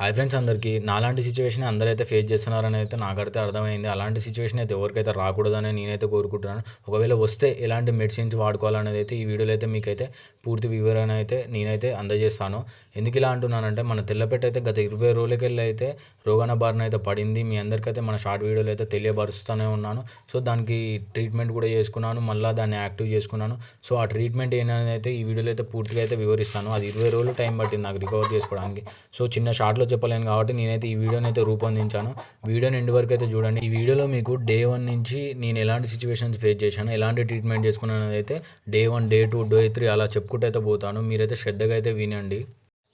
Hi friends అందరికీ. నాలాంటి situation అందరైతే ఫేస్ చేస్తున్నారని అయితే నాకైతే అర్థమైంది. అలాంటి సిచ్యువేషన్ అయితే ఎవరికైతే రాకూడదని నేనైతే కోరుకుంటున్నాను. ఒకవేళ వస్తే ఎలాంటి మెడిసిన్స్ వాడుకోవాలనేది అయితే ఈ వీడియోలో అయితే మీకైతే పూర్తి వివరణ అయితే నేనైతే అందజేస్తాను. ఎందుకు ఇలా అంటున్నానంటే మన తెల్లపెట్ట అయితే గత ఇరవై రోజులకెళ్ళి అయితే రోగన బారిన అయితే పడింది. మీ అందరికైతే మన షార్ట్ వీడియోలో అయితే తెలియపరుస్తూనే ఉన్నాను. సో దానికి ట్రీట్మెంట్ కూడా చేసుకున్నాను. మళ్ళీ దాన్ని యాక్టివ్ చేసుకున్నాను. సో ఆ ట్రీట్మెంట్ ఏంటనేది అయితే ఈ వీడియోలో అయితే పూర్తిగా అయితే వివరిస్తాను. అది ఇరవై రోజులు టైం పట్టింది నాకు రికవర్ చేసుకోవడానికి. సో చిన్న షార్ట్లో చెప్పలేను కాబట్టి నేనైతే ఈ వీడియోని అయితే రూపొందించాను. వీడియోని ఎండ్ వరకు అయితే చూడండి. ఈ వీడియోలో మీకు డే వన్ నుంచి నేను ఎలాంటి సిచ్యువేషన్స్ ఫేస్ చేశాను ఎలాంటి ట్రీట్మెంట్ చేసుకున్నాను అయితే day one day two day three అలా చెప్పుకుంటూ అయితే పోతాను. మీరైతే శ్రద్ధగా అయితే వినండి.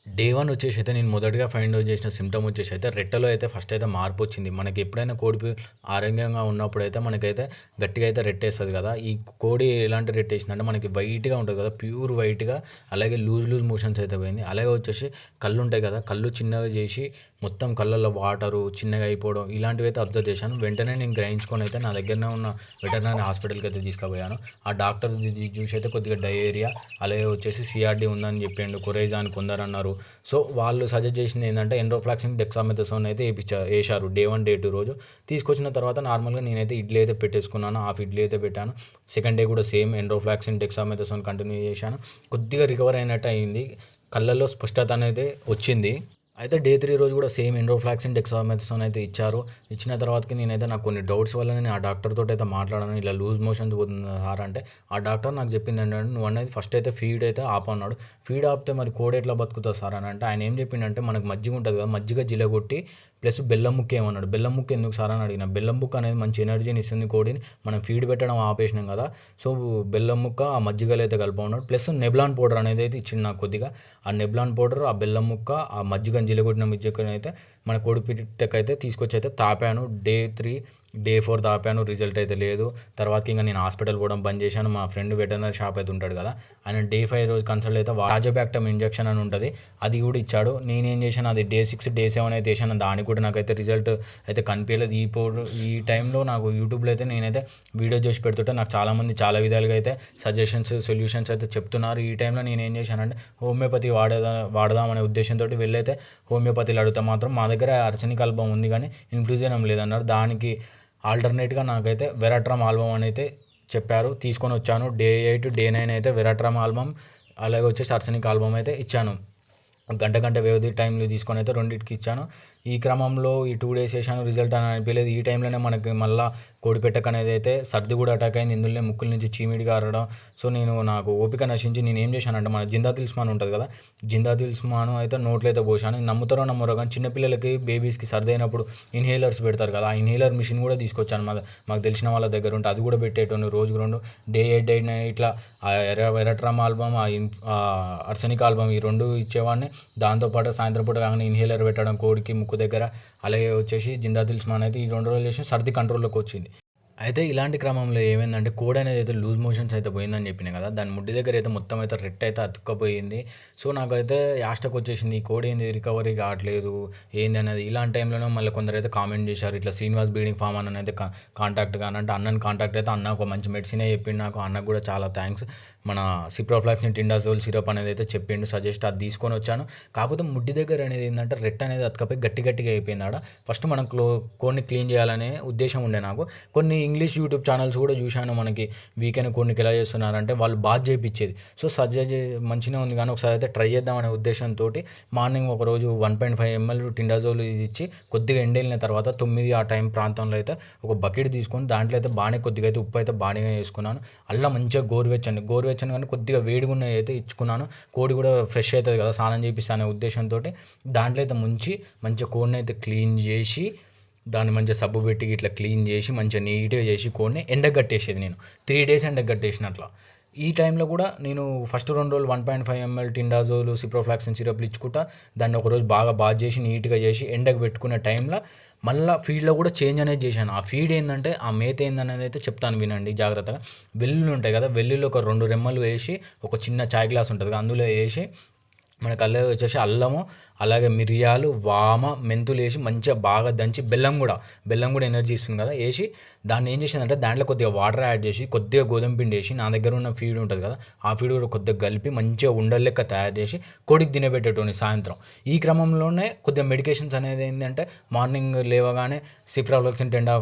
డే వన్ వచ్చేసి అయితే నేను మొదటగా ఫైండ్ అవుట్ చేసిన సిమ్టమ్ వచ్చేసి అయితే రెట్టలో అయితే ఫస్ట్ అయితే మార్పు వచ్చింది. మనకి ఎప్పుడైనా కోడి ఆరోగ్యంగా ఉన్నప్పుడు అయితే మనకైతే గట్టిగా అయితే రెట్టేస్తుంది కదా. ఈ కోడి ఎలాంటి రెట్టేసిందంటే మనకి వైట్గా ఉంటుంది కదా ప్యూర్ వైట్గా అలాగే లూజ్ లూజ్ మోషన్స్ అయితే పోయింది. అలాగే వచ్చేసి కళ్ళు ఉంటాయి కదా కళ్ళు చిన్నగా చేసి మొత్తం కళ్ళల్లో వాటరు చిన్నగా అయిపోవడం ఇలాంటివి అయితే అబ్జర్వ్ చేశాను. వెంటనే నేను గ్రహించుకొని అయితే నా దగ్గరనే ఉన్న వెటర్నరీ హాస్పిటల్కి అయితే తీసుకుపోయాను. ఆ డాక్టర్ చూసి అయితే కొద్దిగా డయేరియా అలాగే వచ్చేసి సిఆర్డీ ఉందని చెప్పిండు కొరేజాన్ కొందరన్నారు. సో వాళ్ళు సజెస్ట్ చేసింది ఏంటంటే ఎండ్రోఫ్లాక్సిన్ డెక్సామెథసోన్ అయితే వేయించా వేశారు డే వన్ డే టూ రోజు. తీసుకొచ్చిన తర్వాత నార్మల్గా నేనైతే ఇడ్లీ అయితే పెట్టేసుకున్నాను హాఫ్ ఇడ్లీ అయితే పెట్టాను. సెకండ్ డే కూడా సేమ్ ఎండ్రోఫ్లాక్సిన్ డెక్సామెథసోన్ కంటిన్యూ చేశాను. కొద్దిగా రికవర్ అయినట్టు అయింది. కళ్ళల్లో స్పష్టత అనేది వచ్చింది. అయితే డే త్రీ రోజు కూడా సేమ్ ఎండ్రోఫ్లాక్సిన్ డెక్సామెథసోన్ అయితే ఇచ్చారు. ఇచ్చిన తర్వాతకి నేనైతే నాకు కొన్ని డౌట్స్ వల్ల నేను ఆ డాక్టర్ అయితే మాట్లాడాను. ఇలా లూజ్ మోషన్స్ పోతుంది సార్ అంటే ఆ డాక్టర్ నాకు చెప్పింది ఏంటంటే నువ్వు అనేది ఫస్ట్ అయితే ఫీడ్ అయితే ఆపన్నాడు ఫీడ్ ఆపితే మరి కోడి ఎట్లా బతుకుతుంది సార్ అని అంటే ఆయన ఏం చెప్పిండంటే మనకు మజ్జిగ ఉంటుంది కదా మజ్జిగ జిలగొట్టి ప్లస్ బెల్లం ముక్క ఏమన్నాడు. బెల్లం ముక్క ఎందుకు సార్ అని అడిగిన. బెల్లం ముక్క అనేది మంచి ఎనర్జీని ఇస్తుంది కోడిని మనం ఫీడ్ పెట్టడం ఆపేసినాం కదా. సో బెల్లం ముక్క ఆ మజ్జిగలో అయితే కలుపుకున్నాడు ప్లస్ నెబ్లాన్ పౌడర్ అనేది అయితే ఇచ్చింది నాకు కొద్దిగా. ఆ నెబ్లాన్ పౌడర్ ఆ బెల్లం ముక్క ఆ మజ్జిగని జిలగొట్టిన మజ్జిగని అయితే మన కోడిపిట్టకైతే తీసుకొచ్చి అయితే తాపాను డే త్రీ డే ఫోర్ తాపాను రిజల్ట్ అయితే లేదు. తర్వాత ఇంకా నేను హాస్పిటల్ పోవడం బంద్ చేశాను. మా ఫ్రెండ్ వెటర్నరీ షాప్ అయితే ఉంటాడు కదా. ఆయన డే ఫైవ్ రోజు కన్సల్ట్ అయితే వాజోబ్యాక్టమ్ ఇంజెక్షన్ అని ఉంటుంది. అది కూడా ఇచ్చాడు. నేనేం చేశాను? అది డే సిక్స్ డే సెవెన్ అయితే చేశాను. దానికి కూడా నాకైతే రిజల్ట్ అయితే కనిపించలేదు. ఈ పౌడర్ ఈ టైంలో నాకు యూట్యూబ్లో అయితే నేనైతే వీడియో చేసి పెడుతుంటే నాకు చాలామంది చాలా విధాలుగా అయితే సజెషన్స్ సొల్యూషన్స్ అయితే చెప్తున్నారు. ఈ టైంలో నేను ఏం చేశానంటే హోమియోపతి వాడేదా వాడదామనే ఉద్దేశంతో వెళ్ళైతే హోమియోపతిలో అడిగితే మాత్రం మా దగ్గర అర్చనిక ఆల్బమ్ ఉంది కానీ ఇన్ఫ్లూజనం లేదన్నారు. దానికి ఆల్టర్నేట్గా నాకైతే వెరాట్రామ్ ఆల్బమ్ అని అయితే చెప్పారు. తీసుకొని వచ్చాను. డే ఎయిట్ డే నైన్ అయితే వెరాట్రామ్ ఆల్బమ్ అలాగే వచ్చేసి అర్సనిక్ ఆల్బమ్ అయితే ఇచ్చాను. గంట గంట వ్యవధి టైంలో తీసుకొని అయితే రెండింటికి ఇచ్చాను. ఈ క్రమంలో ఈ టూ డేస్ చేశాను రిజల్ట్ అని అనిపించలేదు ఈ టైంలోనే మనకి మళ్ళీ కోడిపెట్టక అనేది అయితే సర్ది కూడా అటాక్ అయింది. ఇందులోనే ముక్కుల నుంచి చీమిడిగా అరడం సో నేను నాకు ఓపిక నశించి నేను ఏం చేశానంటే మన జిందా తిల్స్మాన్ ఉంటుంది కదా? జిందా తిల్స్మాన్ అయితే నోట్లో అయితే పోసాను. నమ్ముతారో నమ్మరో కానీ చిన్నపిల్లలకి బేబీస్కి సర్ది అయినప్పుడు ఇన్హేలర్స్ పెడతారు కదా? ఆ ఇన్హేలర్ మిషన్ కూడా తీసుకొచ్చాను. మా మాకు తెలిసిన వాళ్ళ దగ్గర ఉంటే అది కూడా పెట్టేటోను రోజుకు రెండు. డే ఎయిట్ డే నైన్ ఇట్లా ఆ ఎర ఎరట్రామ్ ఆల్బమ్ ఆ ఇన్ ఆ అర్సనిక్ ఆల్బమ్ ఈ రెండు ఇచ్చేవాడిని. దాంతోపాటు సాయంత్రం పూట కాగానే ఇన్హేలర్ పెట్టడం కోడికి ముక్కు దగ్గర అలాగే వచ్చేసి జిందా తిల్స్మాన్ అయితే ఈ రెండు రోజులు చేసి సర్ది కంట్రోల్లోకి వచ్చింది. అయితే ఇలాంటి క్రమంలో ఏమైందంటే కోడ్ అనేది అయితే లూజ్ మోషన్స్ అయితే పోయిందని చెప్పిన కదా దాని ముడ్డి దగ్గర అయితే మొత్తం అయితే రెట్ అయితే అతుక్కపోయింది. సో నాకైతే యాస్టక్ వచ్చేసింది ఈ కోడ్ ఏంది రికవరీ కావట్లేదు ఏంది అనేది. ఇలాంటి టైంలోనే మళ్ళీ కొందరు అయితే కామెంట్ చేశారు ఇట్లా శ్రీనివాస్ బీడింగ్ ఫామ్ అని అయితే కాంటాక్ట్ కానీ అంటే అన్నని కాంటాక్ట్ అయితే అన్న ఒక మంచి మెడిసినే చెప్పిండు నాకు అన్నకు కూడా చాలా థ్యాంక్స్. మన సిప్రోఫ్లాక్సిన్ టిండాజోల్ సిరప్ అనేది అయితే చెప్పిండు సజెస్ట్ అది తీసుకొని వచ్చాను. కాకపోతే ముడ్డి దగ్గర అనేది ఏంటంటే రెట్ అనేది అతకపోయి గట్టి గట్టిగా అయిపోయింది ఆడ. ఫస్ట్ మనం క్లో కోడ్ని క్లీన్ చేయాలనే ఉద్దేశం ఉండే నాకు. కొన్ని ఇంగ్లీష్ యూట్యూబ్ ఛానల్స్ కూడా చూశాను మనకి. వీకెండ్ కోడ్నికి ఎలా చేస్తున్నారంటే వాళ్ళు బాగా చేయించేది సో సజెస్ట్ మంచిగా ఉంది కానీ ఒకసారి అయితే ట్రై చేద్దామనే ఉద్దేశంతో మార్నింగ్ ఒక రోజు one point five ML tinidazole ఇచ్చి కొద్దిగా ఎండెళ్ళిన తర్వాత తొమ్మిది ఆ టైం ప్రాంతంలో అయితే ఒక బకెట్ తీసుకొని దాంట్లో అయితే బాగానే కొద్దిగా అయితే ఉప్పు అయితే బాగానే వేసుకున్నాను. అల్లా మంచిగా గోరువెచ్చండి గోరువెచ్చని కానీ కొద్దిగా వేడిగా ఉన్నవి అయితే ఇచ్చుకున్నాను. కోడి కూడా ఫ్రెష్ అవుతుంది కదా స్నానం చేపిస్తా అనే ఉద్దేశంతో దాంట్లో అయితే ముంచి మంచిగా కోడిని అయితే క్లీన్ చేసి దాన్ని మంచిగా సబ్బు పెట్టి ఇట్లా క్లీన్ చేసి మంచిగా నీట్గా చేసి కోడిని ఎండగట్టేసేది నేను. త్రీ డేస్ ఎండగట్టేసినట్లా ఈ టైంలో కూడా నేను ఫస్ట్ రెండు రోజులు one point five ML tinidazole ciprofloxacin సిరప్లు ఇచ్చుకుంటా. దాన్ని ఒకరోజు బాగా బాగా చేసి నీట్గా చేసి ఎండకు పెట్టుకునే టైంలో మళ్ళీ ఫీడ్లో కూడా చేంజ్ అనేది చేశాను. ఆ ఫీడ్ ఏంటంటే ఆ మేత ఏందనేది అయితే చెప్తాను వినండి జాగ్రత్తగా. వెల్లుల్లి ఉంటాయి కదా వెల్లుల్లి ఒక రెండు రెమ్మలు వేసి ఒక చిన్న చాయ్ గ్లాస్ ఉంటుంది అందులో వేసి మన కళ్ళ వచ్చేసి అల్లము అలాగే మిరియాలు వామ మెంతులు వేసి మంచిగా బాగా దంచి బెల్లం కూడా బెల్లం కూడా ఎనర్జీ ఇస్తుంది కదా వేసి దాన్ని ఏం చేసిందంటే దాంట్లో కొద్దిగా వాటర్ యాడ్ చేసి కొద్దిగా గోధుమ పిండి వేసి నా దగ్గర ఉన్న ఫీడ్ ఉంటుంది కదా ఆ ఫీడ్ కూడా కొద్దిగా కలిపి మంచిగా ఉండలు లెక్క తయారు చేసి కోడికి తినబెట్టేటోని సాయంత్రం. ఈ క్రమంలోనే కొద్దిగా మెడికేషన్స్ అనేది ఏంటంటే మార్నింగ్ లేవగానే ciprofloxacin టెండా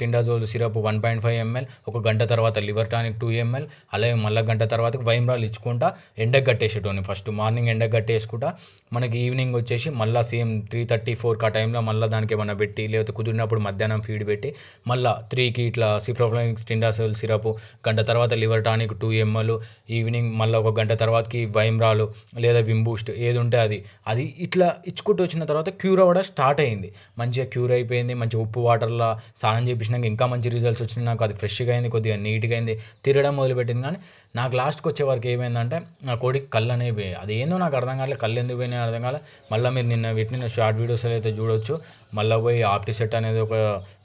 tinidazole syrup one point five ML ఒక గంట తర్వాత లివర్ టానిక్ టూ ఎంఎల్ అలాగే మళ్ళీ గంట తర్వాత వైమ్రాల్ ఇచ్చుకుంటా ఎండకు కట్టేసేటోని ఫస్ట్ మార్నింగ్ ఎండకు కట్టేసుకుంటా. మనకి ఈవినింగ్ వచ్చేసి మళ్ళీ సేమ్ త్రీ థర్టీ ఫోర్కి ఆ టైంలో మళ్ళీ దానికి ఏమైనా పెట్టి లేకపోతే కుదిరినప్పుడు మధ్యాహ్నం ఫీడ్ పెట్టి మళ్ళీ త్రీకి ఇట్లా సిఫ్రోఫ్లాక్స్ టిండాసోల్ సిరప్ గంట తర్వాత liver tonic two ML evening మళ్ళీ ఒక గంట తర్వాతకి వైమ్రాలు లేదా వింబూస్ట్ ఏది ఉంటే అది. అది ఇట్లా ఇచ్చుకుంటూ వచ్చిన తర్వాత క్యూర్ అవ్వడం స్టార్ట్ అయింది. మంచిగా క్యూర్ అయిపోయింది మంచి ఉప్పు వాటర్లో స్నానం చేపించినాక ఇంకా మంచి రిజల్ట్స్ వచ్చినాయి. నాకు అది ఫ్రెష్గా అయింది కొద్దిగా నీట్గా అయింది. తిరగడం మొదలుపెట్టింది. కానీ నాకు లాస్ట్కి వచ్చే వరకు ఏమైందంటే నా కోడికి కళ్ళు అనేవి అది ఏందో నాకు అర్థం కాలేదు కళ్ళు ఎందుకు పోయినాయి అర్థం కాలేదు మళ్ళీ మీరు నిన్న వీటిని షార్ట్ వీడియోస్ అయితే చూడొచ్చు. మళ్ళీ పోయి ఆప్టిసెట్ అనేది ఒక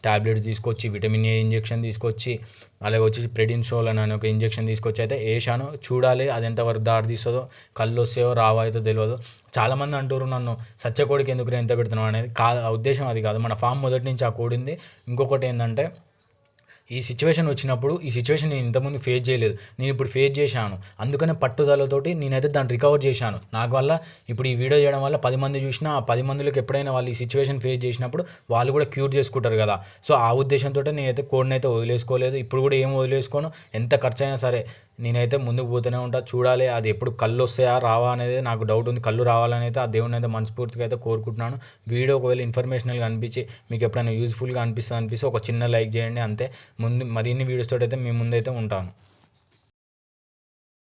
ట్యాబ్లెట్స్ తీసుకొచ్చి విటమిన్ ఏ ఇంజెక్షన్ తీసుకొచ్చి అలాగే వచ్చేసి ప్రెడిన్సోల్ అని ఒక ఇంజెక్షన్ తీసుకొచ్చి అయితే వేసాను చూడాలి అది ఎంతవరకు దారి తీస్తుందో కళ్ళు వస్తాయో రావో అయితే తెలియదు చాలామంది అంటారు నన్ను సత్యకోడికి ఎందుకు ఎంత పెడుతున్నావు అనేది? కాదు ఉద్దేశం అది కాదు. మన ఫామ్ మొదటి నుంచి ఆ కోడింది ఇంకొకటి ఏంటంటే ఈ సిచ్యువేషన్ వచ్చినప్పుడు ఈ సిచ్యువేషన్ నేను ఇంతకుముందు ఫేస్ చేయలేదు. నేను ఇప్పుడు ఫేస్ చేశాను. అందుకనే పట్టుదలతోటి నేనైతే దాన్ని రికవర్ చేశాను. నాకు వల్ల ఇప్పుడు ఈ వీడియో చేయడం వల్ల పది మంది చూసినా ఆ పది మందిలోకి ఎప్పుడైనా వాళ్ళు ఈ సిచ్యువేషన్ ఫేస్ చేసినప్పుడు వాళ్ళు కూడా క్యూర్ చేసుకుంటారు కదా. సో ఆ ఉద్దేశంతో నేనైతే కోడ్ని అయితే వదిలేసుకోలేదు. ఇప్పుడు కూడా ఏం వదిలేసుకోను? ఎంత ఖర్చు అయినా సరే. నేనైతే ముందుకు పోతూనే ఉంటా. చూడాలి అది ఎప్పుడు కళ్ళు వస్తాయా రావా అనేది నాకు డౌట్ ఉంది. కళ్ళు రావాలని అయితే ఆ దేవుని అయితే మనస్ఫూర్తిగా అయితే కోరుకుంటున్నాను. వీడియో ఒకవేళ ఇన్ఫర్మేషనల్గా అనిపించి మీకు ఎప్పుడైనా యూజ్ఫుల్గా అనిపిస్తుంది అనిపిస్తే ఒక చిన్న లైక్ చేయండి అంతే. ముందు మరిన్ని వీడియోస్ తోటి అయితే మీ ముందైతే ఉంటాను.